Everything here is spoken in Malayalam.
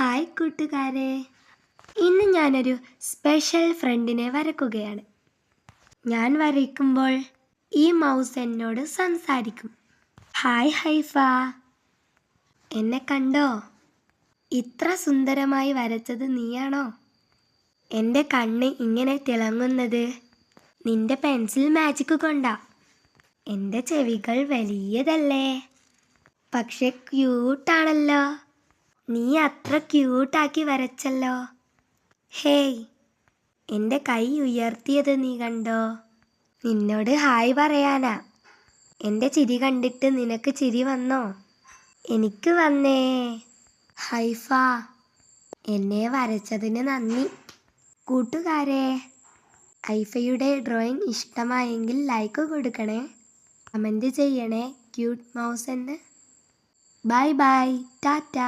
ഹായ് കൂട്ടുകാരെ. ഇന്ന് ഞാനൊരു സ്പെഷ്യൽ ഫ്രണ്ടിനെ വരക്കുകയാണ്. ഞാൻ വരയ്ക്കുമ്പോൾ ഈ മൗസ് എന്നോട് സംസാരിക്കും. ഹായ് ഹൈഫ. എന്നെ കണ്ടോ? ഇത്ര സുന്ദരമായി വരച്ചത് നീയാണോ? എന്റെ കണ്ണ് ഇങ്ങനെ തിളങ്ങുന്നത് നിന്റെ പെൻസിൽ മാജിക് കൊണ്ടാ. എന്റെ ചെവികൾ വലിയതല്ലേ? പക്ഷെ ക്യൂട്ടാണല്ലോ. നീ അത്ര ക്യൂട്ടാക്കി വരച്ചല്ലോ. ഹേയ് എന്റെ കൈ ഉയർത്തിയത് നീ കണ്ടോ? നിന്നോട് ഹായ് പറയാനാ. എന്റെ ചിരി കണ്ടിട്ട് നിനക്ക് ചിരി വന്നോ? എനിക്ക് വന്നേ. ഹൈഫ എന്നെ വരച്ചതിന് നന്ദി. കൂട്ടുകാരെ ഹൈഫയുടെ ഡ്രോയിങ് ഇഷ്ടമായെങ്കിൽ ലൈക്ക് കൊടുക്കണേ. കമന്റ് ചെയ്യണേ ക്യൂട്ട് മൗസ് എന്ന്. Bye bye Tata.